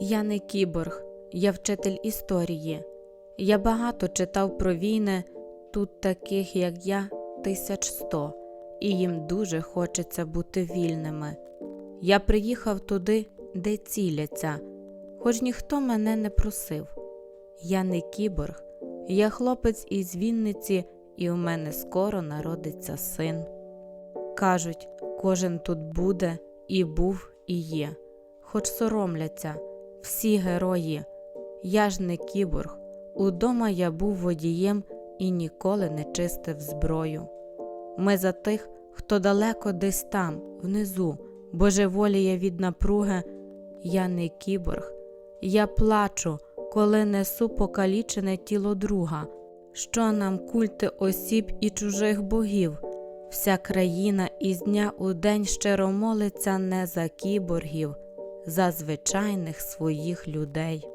Я не кіборг, я вчитель історії. Я багато читав про війни, тут таких, як я, тисяч сто, і їм дуже хочеться бути вільними. Я приїхав туди, де ціляться, хоч ніхто мене не просив. Я не кіборг, я хлопець із Вінниці, і у мене скоро народиться син. Кажуть, кожен тут буде, і був, і є, хоч соромляться, всі герої. Я ж не кіборг, удома я був водієм і ніколи не чистив зброю. Ми за тих, хто далеко десь там, внизу, божеволіє від напруги. Я не кіборг, я плачу, коли несу покалічене тіло друга. Що нам культи осіб і чужих богів? Вся країна із дня у день щиро молиться не за кіборгів, за звичайних своїх людей.